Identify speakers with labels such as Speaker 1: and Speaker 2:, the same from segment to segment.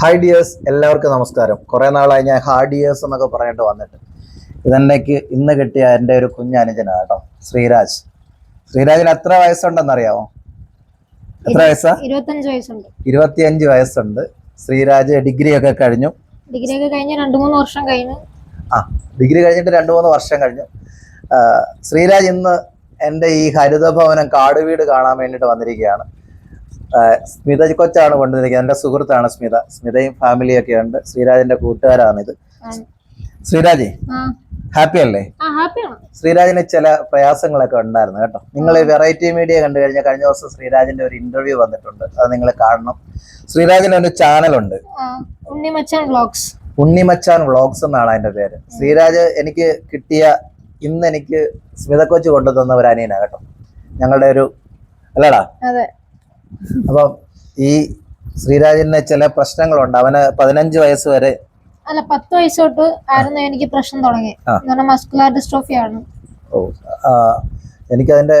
Speaker 1: Hi dears എല്ലാവർക്കും നമസ്കാരം. കുറേ നാളായി ഞാൻ ഹായ് ഡിയേഴ്സ് എന്നൊക്കെ പറഞ്ഞിട്ട് വന്നിട്ട്. ഇതെന്നേക്ക് ഇന്ന് കിട്ടിയ എന്റെ ഒരു കുഞ്ഞനുജനാണ് കേട്ടോ ശ്രീരാജ്. ശ്രീരാജിന് എത്ര വയസ്സുണ്ടെന്നറിയാമോ എത്ര വയസ്സാ?
Speaker 2: ഇരുപത്തഞ്ച് വയസ്സുണ്ട്.
Speaker 1: ഇരുപത്തിയഞ്ച് വയസ്സുണ്ട്. ശ്രീരാജ് ഡിഗ്രി ഒക്കെ കഴിഞ്ഞു.
Speaker 2: ഡിഗ്രി ഒക്കെ കഴിഞ്ഞ് രണ്ടു മൂന്ന് വർഷം കഴിഞ്ഞു.
Speaker 1: ആ ഡിഗ്രി കഴിഞ്ഞിട്ട് രണ്ട് മൂന്ന് വർഷം കഴിഞ്ഞു. ശ്രീരാജ് ഇന്ന് എന്റെ ഈ ഹരിതഭവനം കാടുവീട് കാണാൻ വേണ്ടിയിട്ട് വന്നിരിക്കുകയാണ്. സ്മിത കൊച്ചാണ് കൊണ്ടുവന്നിരിക്കുന്നത്. എന്റെ സുഹൃത്താണ് സ്മിത. സ്മിതയും ഫാമിലിയൊക്കെ ഉണ്ട്. ശ്രീരാജിന്റെ കൂട്ടുകാരാണിത്.
Speaker 2: ഇത്
Speaker 1: ശ്രീരാജി ഹാപ്പി അല്ലേ? ശ്രീരാജിന് ചില പ്രയാസങ്ങളൊക്കെ ഉണ്ടായിരുന്നു കേട്ടോ. നിങ്ങൾ വെറൈറ്റി മീഡിയ കണ്ടു കഴിഞ്ഞാൽ കഴിഞ്ഞ ദിവസം ശ്രീരാജിന്റെ ഒരു ഇന്റർവ്യൂ വന്നിട്ടുണ്ട്. അത് നിങ്ങൾ കാണണം. ശ്രീരാജിന് ഒരു ചാനലുണ്ട്
Speaker 2: ഉണ്ണിമച്ചാൻ വ്ളോഗ്സ്
Speaker 1: ഉണ്ണിമച്ചാൻ വ്ളോഗ്സ് എന്നാണ് അതിന്റെ പേര്. ശ്രീരാജ് എനിക്ക് കിട്ടിയ ഇന്ന് എനിക്ക് സ്മിത കൊച്ചു കൊണ്ടുതന്ന ഒരു അനിയനാ കേട്ടോ. ഞങ്ങളുടെ ഒരു അല്ലടാ അപ്പം ഈ ശ്രീരാജിന് ചില പ്രശ്നങ്ങളുണ്ട്. അവന് പതിനഞ്ച് വയസ്സ് വരെ
Speaker 2: അല്ല പത്ത് വയസ്സ് തൊട്ട് ആയിരുന്നു എനിക്ക് പ്രശ്നം തുടങ്ങി. മസ്കുലർ ഡിസ്ട്രോഫി ആണ്
Speaker 1: ഓ, എനിക്കതിന്റെ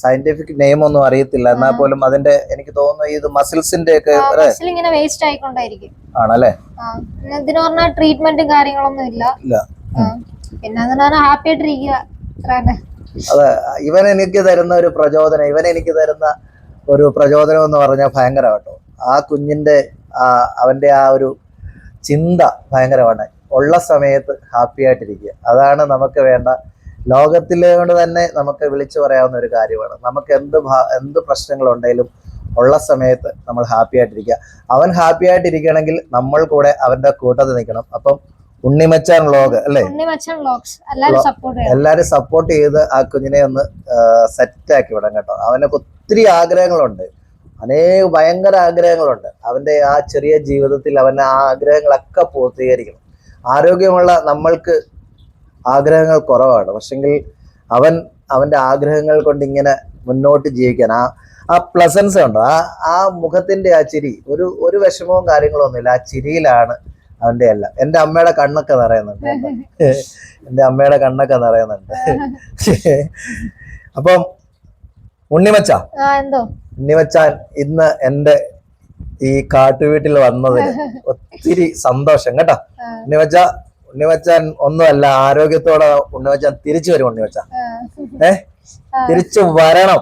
Speaker 1: സയന്റിഫിക് നെയിം ഒന്നും അറിയത്തില്ല. എന്നാൽ പോലും അതിന്റെ എനിക്ക് തോന്നുന്നു ഇത് മസിൽസിന്റെ ഒക്കെ
Speaker 2: ഇങ്ങനെ വേസ്റ്റ് ആയിക്കൊണ്ടായിരിക്കും.
Speaker 1: ആണല്ലേ?
Speaker 2: ഇതിന് പറഞ്ഞാൽ ട്രീറ്റ്മെന്റും കാര്യങ്ങളൊന്നും ഇല്ല.
Speaker 1: ഇല്ല.
Speaker 2: പിന്നെ ഹാപ്പി ആയിട്ടിരിക്കുക.
Speaker 1: അതെ ഇവൻ എനിക്ക് തരുന്ന ഒരു പ്രചോദനം ഇവൻ എനിക്ക് തരുന്ന ഒരു പ്രചോദനം എന്ന് പറഞ്ഞാൽ ഭയങ്കര കേട്ടോ ആ കുഞ്ഞിന്റെ ആ അവന്റെ ആ ഒരു ചിന്ത ഭയങ്കരമാണ്. ഉള്ള സമയത്ത് ഹാപ്പി ആയിട്ടിരിക്കുക. അതാണ് നമുക്ക് വേണ്ട. ലോകത്തിലെ കൊണ്ട് തന്നെ നമുക്ക് വിളിച്ചു പറയാവുന്ന ഒരു കാര്യമാണ്. നമുക്ക് എന്ത് എന്ത് പ്രശ്നങ്ങളുണ്ടെങ്കിലും ഉള്ള സമയത്ത് നമ്മൾ ഹാപ്പി ആയിട്ടിരിക്കുക. അവൻ ഹാപ്പി ആയിട്ടിരിക്കണമെങ്കിൽ നമ്മൾ കൂടെ അവന്റെ കൂട്ടത്തിൽ നിൽക്കണം. അപ്പം ഉണ്ണിമച്ചാൻ വ്ലോഗ് അല്ലേ? എല്ലാരും സപ്പോർട്ട് ചെയ്ത് ആ കുഞ്ഞിനെ ഒന്ന് സെറ്റ് ആക്കി വിടാം കേട്ടോ. അവനൊക്കെ ഒത്തിരി ആഗ്രഹങ്ങളുണ്ട്. അനേക ഭയങ്കര ആഗ്രഹങ്ങളുണ്ട്. അവന്റെ ആ ചെറിയ ജീവിതത്തിൽ അവന്റെ ആ ആഗ്രഹങ്ങളൊക്കെ പൂർത്തീകരിക്കണം. ആരോഗ്യമുള്ള നമ്മൾക്ക് ആഗ്രഹങ്ങൾ കുറവാണ്. പക്ഷെങ്കിൽ അവൻ അവന്റെ ആഗ്രഹങ്ങൾ കൊണ്ട് ഇങ്ങനെ മുന്നോട്ട് ജീവിക്കാൻ ആ ആ പ്ലസൻസ് ഉണ്ടോ ആ ആ മുഖത്തിന്റെ ആ ചിരി ഒരു ഒരു വിഷമവും കാര്യങ്ങളും ഒന്നുമില്ല. ആ ചിരിയിലാണ് അവന്റെ എല്ലാം. എന്റെ അമ്മയുടെ കണ്ണൊക്കെ നിറയുന്നുണ്ട്. എന്റെ അമ്മയുടെ കണ്ണൊക്കെ നിറയുന്നുണ്ട്. അപ്പം ഉണ്ണിമച്ച. ഉണ്ണിമച്ചാൻ ഇന്ന് എന്റെ ഈ കാട്ടുവീട്ടിൽ വന്നതിന് ഒത്തിരി സന്തോഷം കേട്ടോ. ഉണ്ണിമച്ച ഉണ്ണിമച്ചാൻ ഒന്നുമല്ല ആരോഗ്യത്തോടെ ഉണ്ണിമച്ചാൻ തിരിച്ചു വരും ഉണ്ണിമച്ച.
Speaker 2: ഏഹ്
Speaker 1: ഏ? തിരിച്ചു വരണം.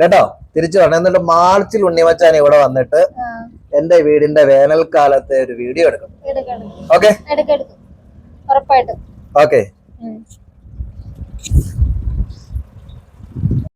Speaker 1: കേട്ടോ? തിരിച്ചു വരണം. എന്നിട്ട് മാർച്ചിൽ ഉണ്ണിമച്ചാൻ ഇവിടെ വന്നിട്ട് എന്റെ വീടിന്റെ വേനൽക്കാലത്തെ ഒരു വീഡിയോ എടുക്കണം ഓക്കെ? ഓക്കെ.